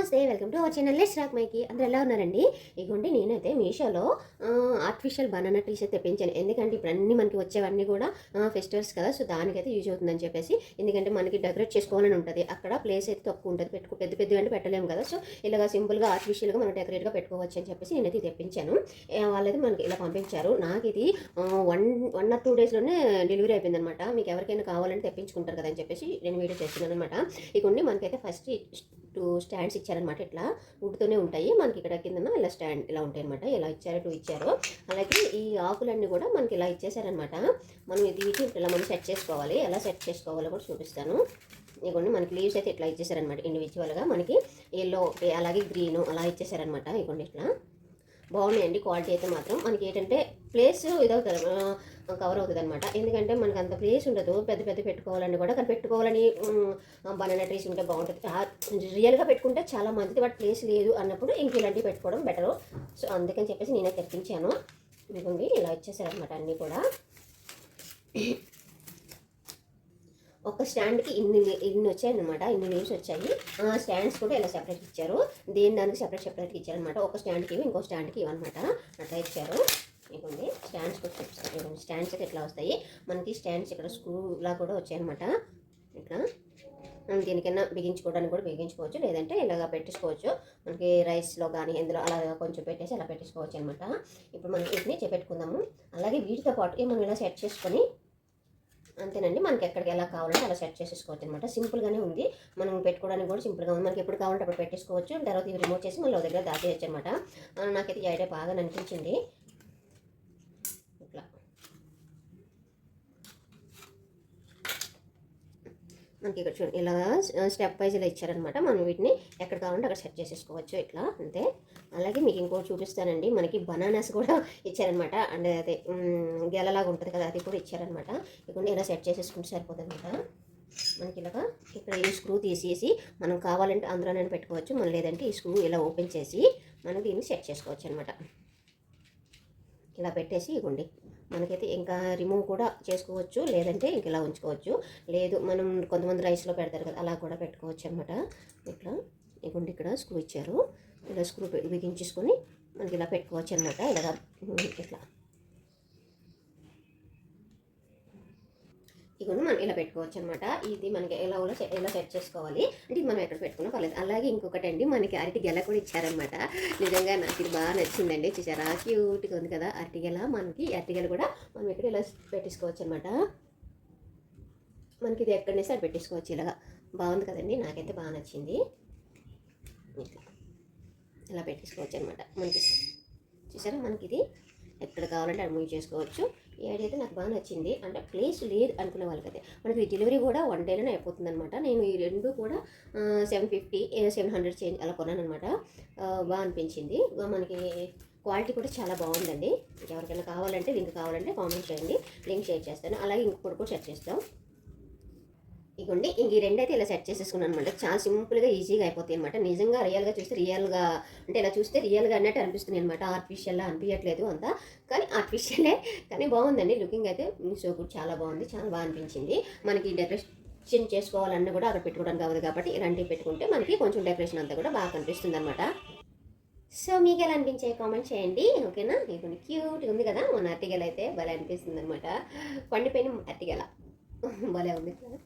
నమస్తే welcome to our channel let's rock మైకి. అందరు ఎలా ఉన్నారండి? ఇగోండి నేనైతే మీషోలో ఆర్టిఫిషియల్ బనానా ట్రీస్ అయితే తెప్పించాను. ఎందుకంటే ఇప్పుడు అన్ని మనకి వచ్చేవన్నీ కూడా ఫెస్టివల్స్ కదా సో దానికైతే యూజ్ అవుతుందని చెప్పేసి ఎందుకంటే మనకి డెకరేట్ చేసుకోవాలని ఉంటుంది. అక్కడ ప్లేస్ అయితే తక్కువ ఉంటుంది. పెట్టుకో పెద్ద పెద్ద అంటే పెట్టలేము కదా సో ఇలాగా సింపుల్గా ఆర్టిఫిషియల్గా మనం డెకరేట్గా పెట్టుకోవచ్చు అని చెప్పేసి నేనైతే తెప్పించాను. వాళ్ళైతే మనకి ఇలా పంపించారు. నాకు ఇది వన్ వన్ ఆర్ టూ డేస్లోనే డెలివరీ అయిపోయింది అనమాట మీకు ఎవరికైనా కావాలంటే తెప్పించుకుంటారు కదా అని చెప్పేసి నేను వీడియో చేస్తున్నాను అనమాట ఇకొన్ని మనకైతే ఫస్ట్ టూ స్టాండ్స్ ఇచ్చారనమాట. ఇట్లా ఉడుతూనే ఉంటాయి. మనకి ఇక్కడ కింద ఇలా స్టాండ్ ఇలా ఉంటాయి అనమాట ఇలా ఇచ్చారు టూ ఇచ్చారు. అలాగే ఈ ఆకులన్నీ కూడా మనకి ఇలా ఇచ్చేసారనమాట మనం ఇది ఇలా మనం సెట్ చేసుకోవాలి. ఎలా సెట్ చేసుకోవాలో కూడా చూపిస్తాను. ఇగోండి మనకి లీవ్స్ అయితే ఇట్లా ఇచ్చేసారనమాట ఇండివిజువల్గా మనకి ఎల్లో అలాగే గ్రీన్ అలా ఇచ్చేసారనమాట ఇగోండి ఇట్లా. బాగున్నాయండి క్వాలిటీ అయితే మాత్రం. మనకి ఏంటంటే ప్లేస్ ఇదవుతుంది కవర్ అవుతుంది అనమాట ఎందుకంటే మనకు అంత ప్లేస్ ఉండదు పెద్ద పెద్ద పెట్టుకోవాలని కూడా. కానీ పెట్టుకోవాలని బనానా ట్రీస్ ఉంటే బాగుంటుంది. రియల్గా పెట్టుకుంటే చాలా మంచిది బట్ ప్లేస్ లేదు అన్నప్పుడు ఇంక ఇలాంటివి పెట్టుకోవడం బెటర్. సో అందుకని చెప్పేసి నేనే తెప్పించాను. ఇదిగోండి ఇలా వచ్చేసారనమాట అన్నీ కూడా. ఒక స్టాండ్కి ఇన్ని ఇన్ని వచ్చాయన్నమాట ఇన్ని లీవ్స్ వచ్చాయి. ఆ స్టాండ్స్ కూడా ఇలా సెపరేట్ ఇచ్చారు. దేని దానికి సెపరేట్ సెపరేట్గా ఇచ్చారనమాట ఒక స్టాండ్కి ఇవి ఇంకో స్టాండ్కి ఇవన్నమాట. అట్లా ఇచ్చారు. ఇవ్వండి స్టాండ్స్ కూడా చూపిస్తాను ఇవ్వండి స్టాండ్స్ అయితే ఇట్లా వస్తాయి? మనకి స్టాండ్స్ ఇక్కడ స్క్రూలా కూడా వచ్చాయన్నమాట. ఇట్లా మనం దీనికైనా బిగించుకోవడానికి కూడా బిగించుకోవచ్చు. లేదంటే ఇలాగ పెట్టేసుకోవచ్చు. మనకి రైస్లో కానీ ఇందులో అలా కొంచెం పెట్టేసి అలా పెట్టేసుకోవచ్చు అనమాట ఇప్పుడు మనం వీటిని చేపెట్టుకుందాము. అలాగే వీటితో పాటు మనం ఇలా సెట్ చేసుకొని అంతేనండి. మనకి ఎక్కడికి ఎలా కావాలంటే అలా సెట్ చేసేసుకోవచ్చు అనమాట సింపుల్గానే ఉంది. మనం పెట్టుకోవడానికి కూడా సింపుల్గా ఉంది. మనకి ఎప్పుడు కావాలంటే అప్పుడు పెట్టేసుకోవచ్చు. తర్వాత ఇవి రిమూవ్ చేసి మళ్ళీ దగ్గర దాచేయచ్చు అనమాట నాకైతే ఈ ఐడియా బాగా అనిపించింది ఇట్లా మనకి ఇక్కడ చూడండి ఇలా స్టెప్ వైజ్ ఇలా ఇచ్చారనమాట మనం వీటిని ఎక్కడ కావాలంటే అక్కడ సెట్ చేసేసుకోవచ్చు ఇట్లా అంతే. అలాగే మీకు ఇంకోటి చూపిస్తానండి మనకి బనానాస్ కూడా ఇచ్చారనమాట అండ్ అదే గెలలాగా ఉంటుంది కదా అది కూడా ఇచ్చారనమాట ఇక్కడ ఇలా సెట్ చేసేసుకుంటే సరిపోతుంది అనమాట మనకి ఇలాగా ఇక్కడ ఈ స్క్రూ తీసేసి మనం కావాలంటే అందులోనే పెట్టుకోవచ్చు మనం లేదంటే ఈ స్క్రూ ఇలా ఓపెన్ చేసి మనం దీన్ని సెట్ చేసుకోవచ్చు అనమాట ఇలా పెట్టేసి ఇవ్వండి. మనకైతే ఇంకా రిమూవ్ కూడా చేసుకోవచ్చు లేదంటే ఇంక ఇలా ఉంచుకోవచ్చు. లేదు మనం కొంతమంది రైస్లో పెడతారు కదా అలా కూడా పెట్టుకోవచ్చు అనమాట ఇట్లా ఇవ్వండి ఇక్కడ స్క్రూ ఇచ్చారు. ఇలా స్క్రూ బిగించేసుకొని మనకి ఇలా పెట్టుకోవచ్చు అనమాట ఇలాగా ఇట్లా. ఇగోండి మనం ఇలా పెట్టుకోవచ్చు అనమాట ఇది మనకి ఎలా కూడా ఎలా సెట్ చేసుకోవాలి. అంటే మనం ఎక్కడ పెట్టుకున్నా పర్లేదు. అలాగే ఇంకొకటి అండి మనకి అరటి గెల కూడా ఇచ్చారనమాట. నిజంగా నాకు ఇది బాగా నచ్చిందండి. చూసారా? క్యూట్గా ఉంది కదా అరటి గెల. మనకి అరటి గెల కూడా మనం ఇక్కడ ఇలా పెట్టేసుకోవచ్చు అనమాట మనకి ఇది ఎక్కడ అది పెట్టేసుకోవచ్చు ఇలాగా. బాగుంది కదండి. నాకైతే బాగా నచ్చింది. ఇలా పెట్టేసుకోవచ్చు అనమాట మనకి చూసారా? మనకి ఇది ఎక్కడ కావాలంటే అది మూవ్ చేసుకోవచ్చు. ఈ ఐడియా అయితే నాకు బాగా నచ్చింది. అంటే ప్లేస్ లేదు అనుకునే వాళ్ళకైతే. మనకి డెలివరీ కూడా వన్ డేలోనే అయిపోతుంది అనమాట నేను ఈ రెండు కూడా seven fifty seven hundred change అలా కొన్నాను అనమాట బాగా అనిపించింది. మనకి క్వాలిటీ కూడా చాలా బాగుందండి. ఎవరికైనా కావాలంటే లింక్ కావాలంటే కామెంట్ చేయండి. లింక్ షేర్ చేస్తాను. అలాగే ఇంకొకటి కూడా సెట్ చేస్తాం. ఇగోండి ఇంక ఈ రెండైతే ఇలా సెట్ చేసేసుకున్నాను అనమాట చాలా సింపుల్గా ఈజీగా అయిపోతాయి అనమాట నిజంగా రియల్గా చూస్తే రియల్గా అంటే ఇలా చూస్తే రియల్గా అన్నట్టు అనిపిస్తుంది అనమాట ఆర్టిఫిషియల్లా అనిపించట్లేదు అంతా. కానీ ఆర్టిఫిషియలే కానీ బాగుందండి. లుకింగ్ అయితే సో గుడ్ చాలా బాగుంది. చాలా బాగా అనిపించింది. మనకి డెకరేషన్ చేసుకోవాలన్నా కూడా అక్కడ పెట్టుకోవడానికి కావదు కాబట్టి ఇలాంటివి పెట్టుకుంటే మనకి కొంచెం డెకరేషన్ అంతా కూడా బాగా కనిపిస్తుంది అనమాట సో మీకు ఎలా అనిపించే కామెంట్ చేయండి. ఓకేనా? మీకు క్యూట్గా ఉంది కదా? మన అరటిగల అయితే భలే అనిపిస్తుంది అనమాట పండిపోయిన అరటిగల భలే ఉంది కదా?